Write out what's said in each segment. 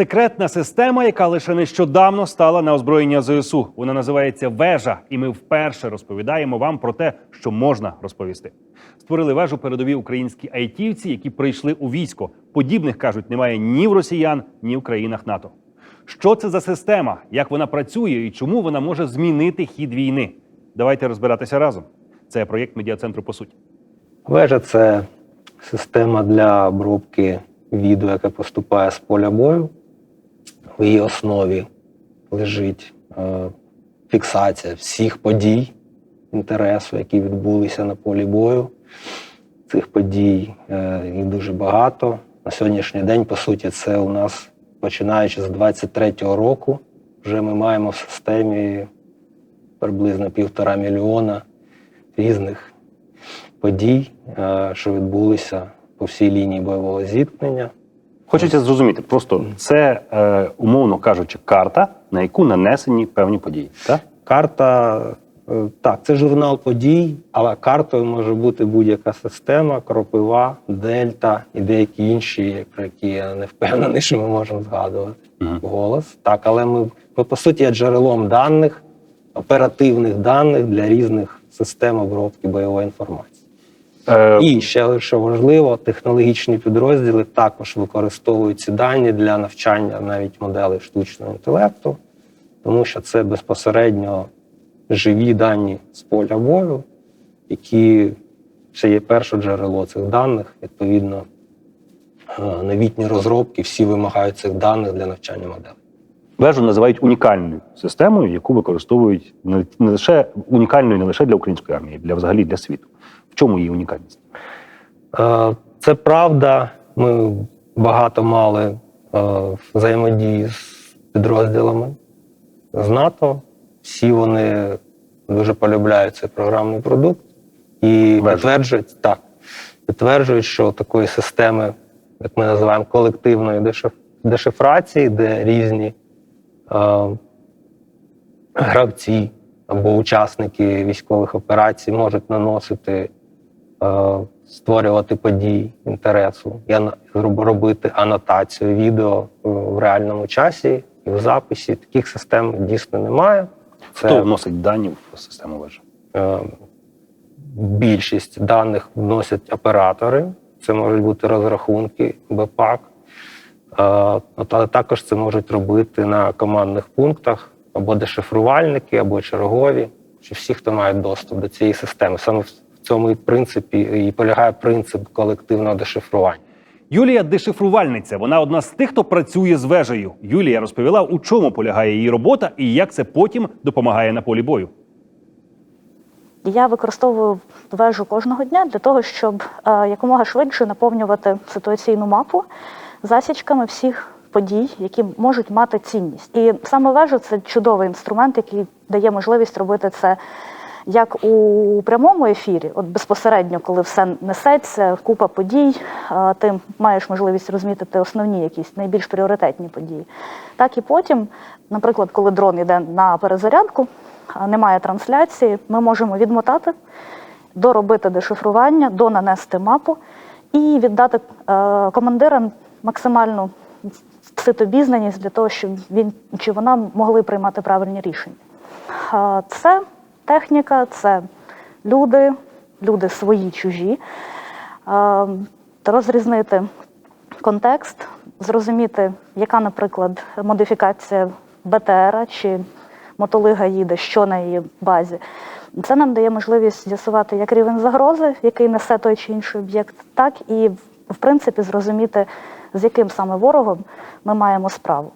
Секретна система, яка лише нещодавно стала на озброєння ЗСУ. Вона називається вежа, і ми вперше розповідаємо вам про те, що можна розповісти. Створили вежу передові українські айтівці, які прийшли у військо. Подібних кажуть, немає ні в росіян, ні в країнах НАТО. Що це за система, як вона працює і чому вона може змінити хід війни? Давайте розбиратися разом. Це проєкт медіа-центру по суті. Вежа це система для обробки відео, яке поступає з поля бою. В її основі лежить е, фіксація всіх подій інтересу, які відбулися на полі бою. Цих подій е, їх дуже багато. На сьогоднішній день, по суті, це у нас починаючи з 23-го року. Вже ми маємо в системі приблизно півтора мільйона різних подій, е, що відбулися по всій лінії бойового зіткнення. Хочеться зрозуміти, просто це, е, умовно кажучи, карта, на яку нанесені певні події. Так? Карта е, так, це журнал подій, але картою може бути будь-яка система, кропива, дельта і деякі інші, про які я не впевнений, що ми можемо згадувати. Мгм. Голос. Так, але ми, ми по суті є джерелом даних, оперативних даних для різних систем обробки бойової інформації. Е, І ще що важливо, технологічні підрозділи також використовують ці дані для навчання навіть моделей штучного інтелекту, тому що це безпосередньо живі дані з поля бою, які це є перше джерело цих даних. Відповідно, е, новітні розробки всі вимагають цих даних для навчання моделей. Вежу називають унікальною системою, яку використовують не лише унікальною не лише для української армії, для взагалі для світу. В чому її унікальність? Е, Це правда. Ми багато мали е, взаємодії з підрозділами з НАТО. Всі вони дуже полюбляють цей програмний продукт і Вежу. підтверджують так, підтверджують, що такої системи, як ми називаємо, колективної дешифрації, де різні гравці або учасники військових операцій можуть наносити створювати події інтересу, робити анотацію відео е, в реальному часі і в записі. Таких систем дійсно немає. Хто вносить дані в систему вежі? більшість даних вносять оператори. Це можуть бути розрахунки БПАК, також це можуть робити на командних пунктах або дешифрувальники, або чергові, чи всі, хто мають доступ до цієї системи. Саме в цьому і принципі і полягає принцип колективного дешифрування. Юлія дешифрувальниця. Вона одна з тих, хто працює з вежею. Юлія розповіла, у чому полягає її робота і як це потім допомагає на полі бою. Я використовую вежу кожного дня для того, щоб е, якомога швидше наповнювати ситуаційну мапу засічками всіх подій, які можуть мати цінність. І саме вежа це чудовий інструмент, який дає можливість робити це як у прямому ефірі, от безпосередньо, коли все несеться, купа подій, ти маєш можливість розмітити основні якісь найбільш пріоритетні події. Так і потім, наприклад, коли дрон йде на перезарядку, немає трансляції, ми можемо відмотати, доробити дешифрування, донанести мапу і віддати е, командирам максимальну ситобізнаність для того, щоб він чи вона могли приймати правильні рішення. Це техніка, це люди, люди свої, чужі. Розрізнити контекст, зрозуміти, яка, наприклад, модифікація БТРа чи мотолига їде, що на її базі. Це нам дає можливість з'ясувати як рівень загрози, який несе той чи інший об'єкт, так і в принципі зрозуміти, з яким саме ворогом ми маємо справу.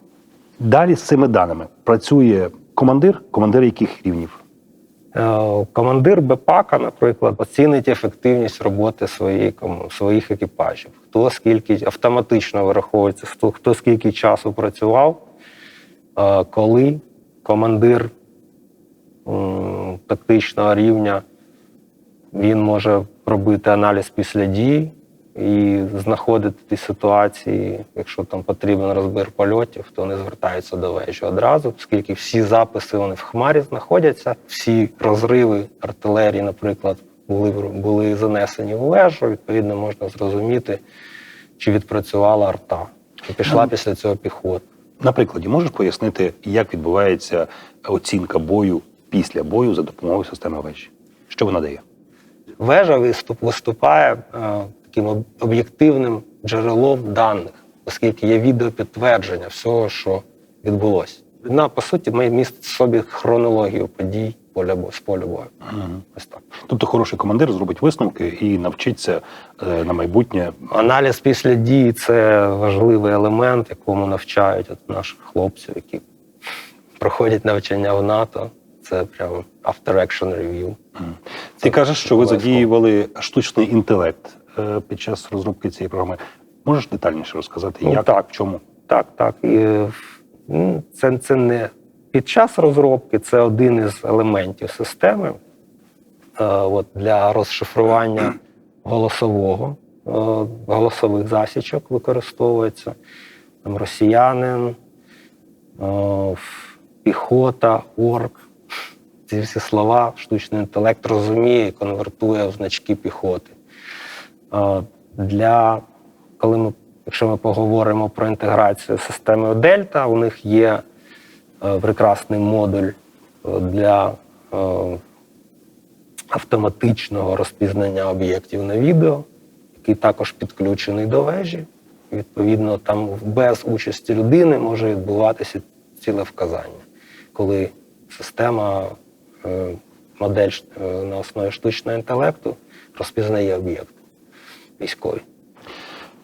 Далі з цими даними працює командир, командир яких рівнів? Е, Командир БПАКа, наприклад, оцінить ефективність роботи своєї, своїх екіпажів. Хто скільки автоматично вираховується, хто, хто скільки часу працював, е, коли командир тактичного рівня він може робити аналіз після дії і знаходити ті ситуації, якщо там потрібен розбір польотів, то вони звертаються до вежі одразу, оскільки всі записи вони в хмарі знаходяться, всі розриви артилерії, наприклад, були, були занесені в вежу. Відповідно, можна зрозуміти, чи відпрацювала арта, чи пішла після цього піхота. На прикладі можеш пояснити, як відбувається оцінка бою після бою за допомогою системи вежі? Що вона дає? Вежа виступ, виступає е, таким об'єктивним джерелом даних, оскільки є відеопідтвердження всього, що відбулося. Вона, по суті, має містить в собі хронологію подій поля бо- з поля бою. Ось так. Тобто хороший командир зробить висновки і навчиться е, на майбутнє. Аналіз після дії це важливий елемент, якому навчають от наших хлопців, які проходять навчання в НАТО. Це прямо after action review. Ти кажеш, що ви задіювали штучний інтелект під час розробки цієї програми. Можеш детальніше розказати, Ну, як так. в чому? Так, так. І, е, це, це не під час розробки, це один із елементів системи е, от, для розшифрування голосового, е, голосових засічок використовується. Там росіянин, е, піхота, орк. Ці всі слова штучний інтелект розуміє і конвертує в значки піхоти. Е, Для коли ми, якщо ми поговоримо про інтеграцію з системою Дельта, у них є е, прекрасний модуль е, для автоматичного розпізнання об'єктів на відео, який також підключений до вежі. Відповідно, там без участі людини може відбуватися ціле вказання, коли система, модель на основі штучного інтелекту розпізнає об'єкт військовий.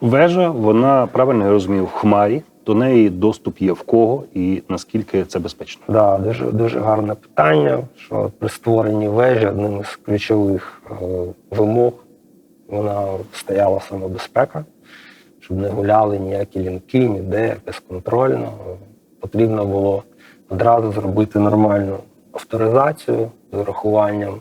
Вежа, вона правильно я розумію, в хмарі. До неї доступ є в кого і наскільки це безпечно. Да, дуже дуже гарне питання. Що при створенні вежі одним із ключових е, вимог вона стояла саме безпека, щоб не гуляли ніякі лінки, ніде безконтрольно. Потрібно було одразу зробити нормальну авторизацію з урахуванням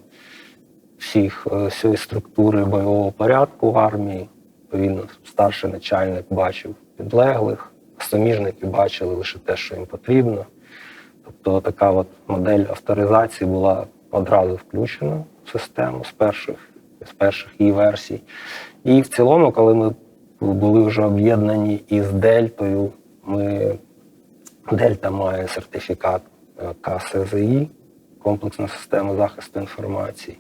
всіх е, всієї структури бойового порядку армії. Відповідно, старший начальник бачив підлеглих, суміжники бачили лише те, що їм потрібно. Тобто така от модель авторизації була одразу включена в систему з перших, з перших її версій. І в цілому, коли ми були вже об'єднані із Дельтою, ми Дельта має сертифікат е, КСЗІ, комплексна система захисту інформації.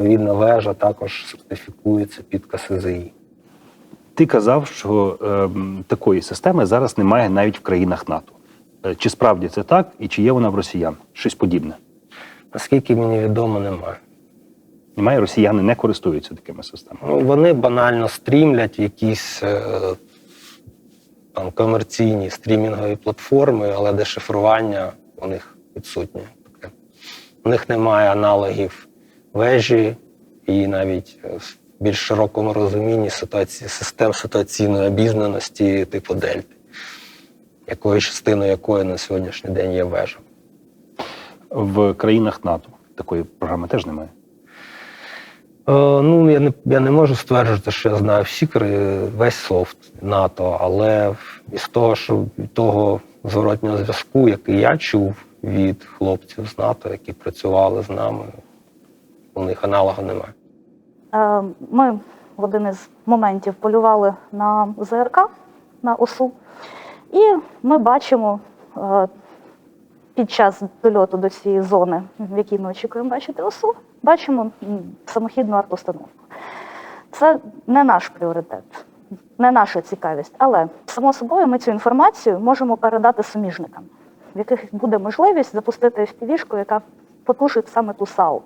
Відповідно, вежа також сертифікується під КСЗІ. Ти казав, що ем, такої системи зараз немає навіть в країнах НАТО. Е, Чи справді це так, і чи є вона в росіян? Щось подібне. Наскільки мені відомо, немає. Немає, росіяни не користуються такими системами. Ну, вони банально стрімлять якісь е, там, комерційні стрімінгові платформи, але дешифрування у них відсутнє. У них немає аналогів вежі і навіть в більш широкому розумінні ситуації, систем ситуаційної обізнаності типу Дельти, якою частиною якої на сьогоднішній день є вежа. В країнах НАТО такої програми теж немає. Е, ну, я не, я не можу стверджувати, що я знаю всі весь софт НАТО, але із того, що від того зворотнього зв'язку, який я чув від хлопців з НАТО, які працювали з нами, у них аналогу немає. Е, Ми в один із моментів полювали на ЗРК на осу, і ми бачимо е, під час дольоту до цієї зони, в якій ми очікуємо бачити осу, бачимо самохідну артустановку. Це не наш пріоритет, не наша цікавість, але само собою ми цю інформацію можемо передати суміжникам, в яких буде можливість запустити FPV-шку, яка потушить саме ту САУ.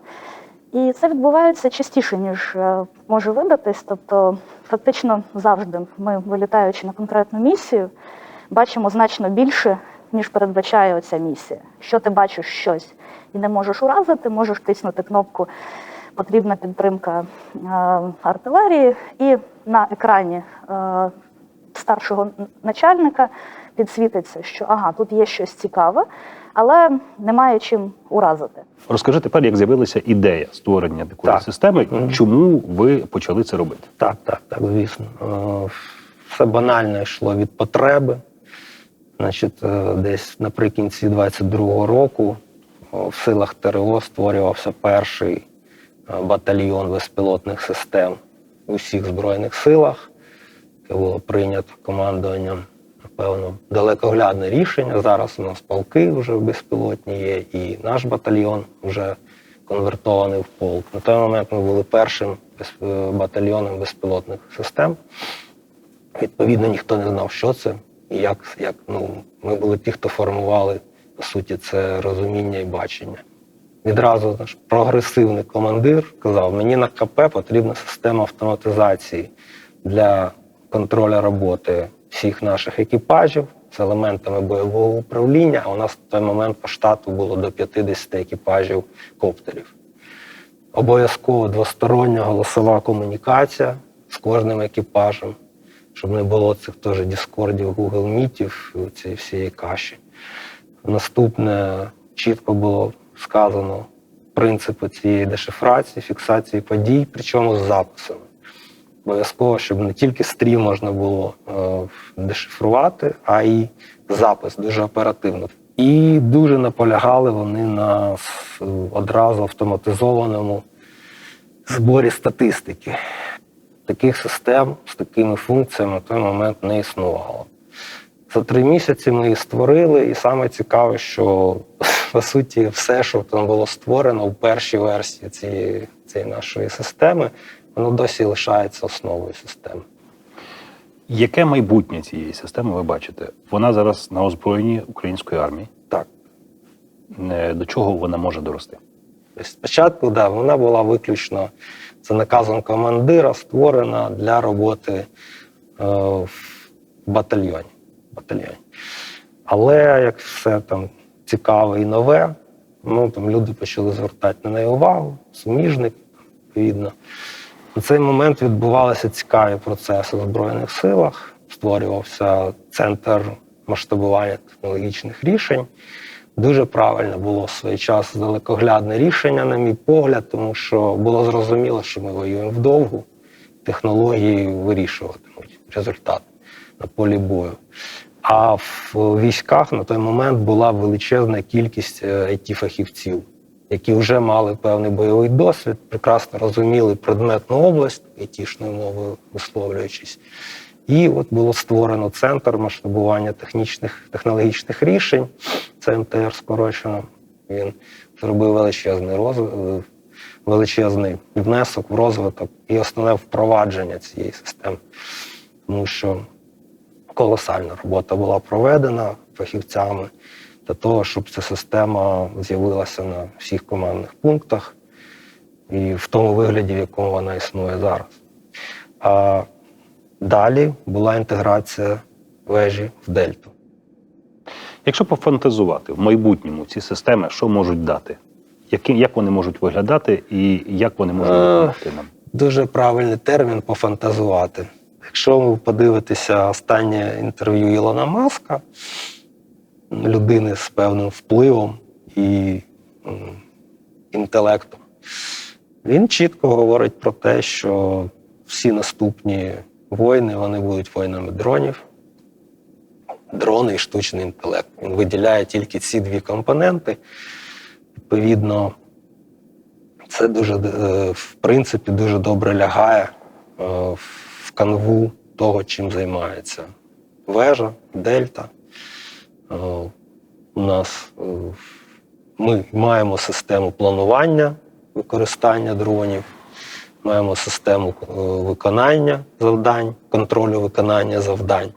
І це відбувається частіше, ніж е, може видатись. Тобто, фактично завжди ми, вилітаючи на конкретну місію, бачимо значно більше, ніж передбачає оця місія. Що ти бачиш щось і не можеш уразити, можеш тиснути кнопку Потрібна підтримка е, артилерії, і на екрані е, старшого начальника підсвітиться, що ага, тут є щось цікаве, але немає чим уразити. Розкажи тепер, як з'явилася ідея створення такої Так. системи, Мгм. чому ви почали це робити? Так, так, так, звісно. Е, Все банально йшло від потреби. Значить, е, десь наприкінці 22-го року в силах ТРО створювався перший е, батальйон безпілотних систем у всіх Збройних силах, яке було прийнято командуванням певно, далекоглядне рішення. Зараз у нас полки вже безпілотні є, і наш батальйон вже конвертований в полк. На той момент ми були першим е, батальйоном безпілотних систем. Відповідно, ніхто не знав, що це і як, як ну, ми були ті, хто формували по суті це розуміння і бачення. Відразу наш прогресивний командир казав: мені на КП потрібна система автоматизації для контролю роботи всіх наших екіпажів з елементами бойового управління. А у нас в той момент по штату було до 50 екіпажів коптерів. Обов'язково двостороння голосова комунікація з кожним екіпажем, щоб не було цих теж дискордів, Google мітів, цієї всієї каші. Наступне чітко було сказано принципи цієї дешифрації, фіксації подій, причому з записами. Обов'язково, щоб не тільки стрім можна було е, дешифрувати, а й запис дуже оперативно. І дуже наполягали вони на одразу автоматизованому зборі статистики. Таких систем з такими функціями на той момент не існувало. За три місяці ми її створили, і саме цікаве, що по суті все, що там було створено в першій версії цієї, цієї нашої системи, воно досі лишається основою системи. Яке майбутнє цієї системи ви бачите? Вона зараз на озброєнні української армії. Так. Е, До чого вона може дорости? Спочатку, да, вона була виключно за наказом командира створена для роботи е, в батальйоні. батальйоні. Але як все там цікаве і нове, ну там люди почали звертати на неї увагу, суміжник, відповідно. На цей момент відбувалися цікаві процеси в Збройних силах, створювався центр масштабування технологічних рішень. Дуже правильно було в свій час далекоглядне рішення, на мій погляд, тому що було зрозуміло, що ми воюємо вдовгу, технології вирішуватимуть результат на полі бою. А в військах на той момент була величезна кількість it фахівців які вже мали певний бойовий досвід, прекрасно розуміли предметну область, айтішною мовою висловлюючись. І от було створено центр масштабування технічних технологічних рішень. Це МТР скорочено. Він зробив величезний роз- е, величезний внесок в розвиток і основне впровадження цієї системи. Тому що колосальна робота була проведена фахівцями для того, щоб ця система з'явилася на всіх командних пунктах і в тому вигляді, в якому вона існує зараз. А далі була інтеграція вежі в Дельту. Якщо пофантазувати в майбутньому ці системи, що можуть дати? Які, як вони можуть виглядати і як вони можуть Е, допомогти нам? Дуже правильний термін пофантазувати. Якщо ви подивитеся останнє інтерв'ю Ілона Маска, людини з певним впливом і інтелектом, він чітко говорить про те, що всі наступні воїни вони будуть воїнами дронів, дрони і штучний інтелект. Він виділяє тільки ці дві компоненти. Відповідно, це дуже е, в принципі дуже добре лягає е, в канву того, чим займається вежа, дельта. Е, У нас е, ми маємо систему планування використання дронів, маємо систему е, виконання завдань, контролю виконання завдань,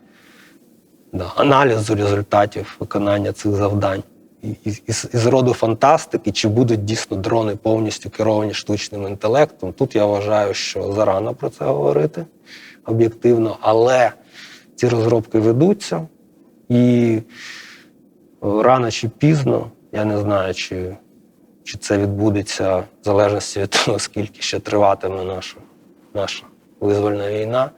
да, аналізу результатів виконання цих завдань. Із, із роду фантастики, чи будуть дійсно дрони повністю керовані штучним інтелектом. Тут я вважаю, що зарано про це говорити об'єктивно, але ці розробки ведуться, і рано чи пізно, я не знаю, чи, чи це відбудеться в залежності від того, скільки ще триватиме наша, наша визвольна війна.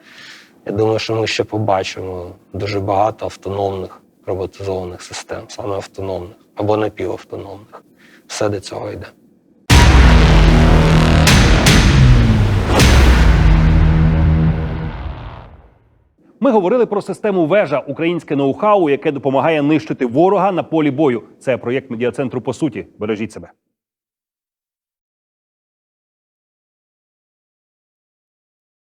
Я думаю, що ми ще побачимо дуже багато автономних роботизованих систем, саме автономних або напівавтономних. Все до цього йде. Ми говорили про систему вежа, українське ноу-хау, яке допомагає нищити ворога на полі бою. Це проєкт медіа центру по суті. Бережіть себе.